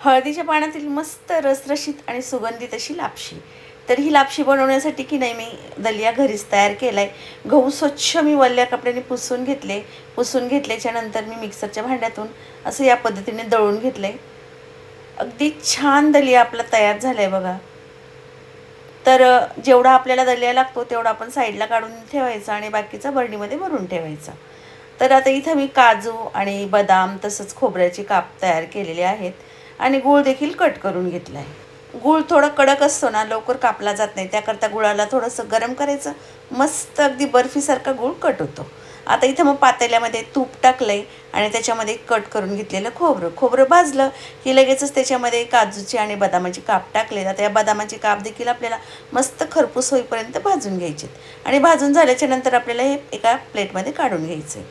हळदीच्या पाण्यातील मस्त रसरशीत आणि सुगंधित अशी लापशी. तर ही लापशी बनवण्यासाठी की नाही मी दलिया घरीच तयार केला आहे गहू स्वच्छ मी वल्ल्या कपड्याने पुसून घेतले. पुसून घेतल्याच्या नंतर मी मिक्सरच्या भांड्यातून असं या पद्धतीने दळून घेतलं आहे अगदी छान दलिया आपला तयार झाला आहे बघा. तर जेवढा आपल्याला दलिया लागतो तेवढा आपण साईडला काढून ठेवायचा आणि बाकीचा बरणीमध्ये भरून ठेवायचा. तर आता इथं मी काजू आणि बदाम तसंच खोबऱ्याची काप तयार केलेले आहेत. आणि गूळ देखील कट करून घेतला आहे गूळ थोडा कडक असतो ना लवकर कापला जात नाही. त्याकरता गुळाला थोडंसं गरम करायचं. मस्त अगदी बर्फीसारखा गूळ कट होतो. आता इथं मग पातेल्यामध्ये तूप टाकलं आहे आणि त्याच्यामध्ये कट करून घेतलेलं खोबरं. खोबरं भाजलं की लगेचच त्याच्यामध्ये काजूची आणि बदामाची काप टाकले. आता या बदामाची काप देखील आपल्याला मस्त खरपूस होईपर्यंत भाजून घ्यायचे आणि भाजून झाल्याच्यानंतर आपल्याला हे एका प्लेटमध्ये काढून घ्यायचे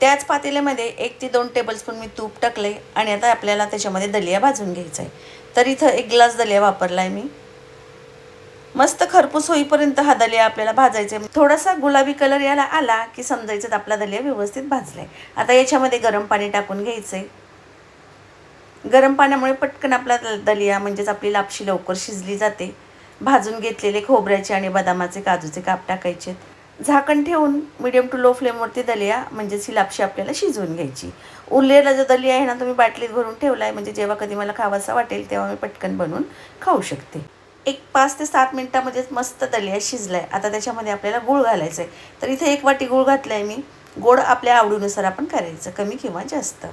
त्याच पातेल्यामध्ये एक ते दोन टेबलस्पून मी तूप टाकले आणि आता आपल्याला त्याच्यामध्ये दलिया भाजून घ्यायचा आहे तर इथं एक ग्लास दलिया वापरला आहे मी. मस्त खरपूस होईपर्यंत हा दलिया आपल्याला भाजायचा आहे थोडासा गुलाबी कलर याला आला की समजायचं तर आपला दलिया व्यवस्थित भाजलाय. आता याच्यामध्ये गरम पाणी टाकून घ्यायचं आहे गरम पाण्यामुळे पटकन आपला दलिया म्हणजेच आपली लापशी लवकर शिजली जाते. भाजून घेतलेले खोबऱ्याचे आणि बदामाचे काजूचे काप टाकायचे झाकण ठेवून मिडियम टू लो फ्लेमवरती दलिया म्हणजेच ही लापशी आपल्याला शिजवून घ्यायची. उरलेला जो दलिया आहे ना तुम्ही बाटलीत भरून ठेवला आहे म्हणजे जेव्हा कधी मला खावासा वाटेल तेव्हा मी पटकन बनवून खाऊ शकते. एक पाच ते सात मिनटामध्येच मस्त दलिया शिजला आहे आता त्याच्यामध्ये आपल्याला गूळ घालायचं आहे तर इथे एक वाटी गूळ घातला आहे मी. गोड आपल्या आवडीनुसार आपण करायचं कमी किंवा जास्त.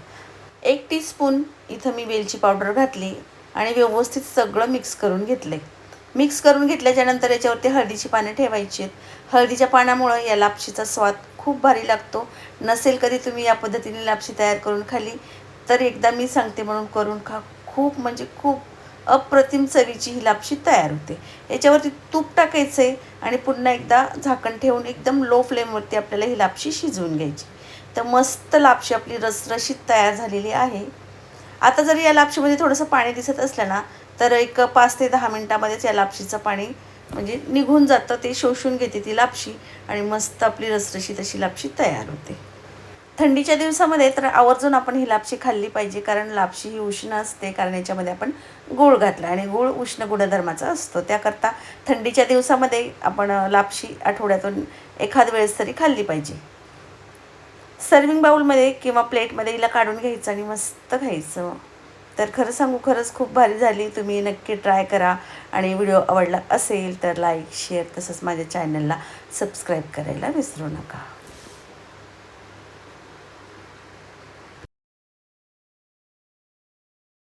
एक टीस्पून इथं मी वेलची पावडर घातली आणि व्यवस्थित सगळं मिक्स करून घेतलं आहे मिक्स करून घेतल्याच्यानंतर याच्यावरती हळदीची पानं ठेवायची आहेत. हळदीच्या पानामुळं या लापशीचा स्वाद खूप भारी लागतो. नसेल कधी तुम्ही या पद्धतीने लापशी तयार करून खाली तर एकदा मी सांगते म्हणून करून खा. खूप म्हणजे खूप अप्रतिम चवीची ही लापशी तयार होते. याच्यावरती तूप टाकायचं आहे आणि पुन्हा एकदा झाकण ठेवून एकदम लो फ्लेमवरती आपल्याला ही लापशी शिजवून घ्यायची. तर मस्त लापशी आपली रसरशीत तयार झालेली आहे. आता जर या लापशीमध्ये थोडंसं पाणी दिसत असलं ना तर एक पाच ते दहा मिनटामध्येच या लापशीचं पाणी म्हणजे निघून जातं ते शोषून घेते ती लापशी आणि मस्त आपली रसरशी तशी लापशी तयार होते. थंडीच्या दिवसामध्ये तर आवर्जून आपण ही लापशी खाल्ली पाहिजे कारण लापशी ही उष्ण असते कारण याच्यामध्ये आपण गूळ घातला आणि गूळ उष्ण गुणधर्माचा असतो. त्याकरता थंडीच्या दिवसामध्ये आपण लापशी आठवड्यातून एखाद वेळेस तरी खाल्ली पाहिजे. सर्विंग बाऊलमध्ये किंवा प्लेटमध्ये हिला काढून घ्यायचं आणि मस्त खायचं. तर खरं सांगू खरंच खूप भारी झाली. तुम्ही नक्की ट्राय करा. आणि व्हिडिओ आवडला असेल तर लाईक शेअर तसंच माझ्या चॅनलला सबस्क्राईब करायला विसरू नका.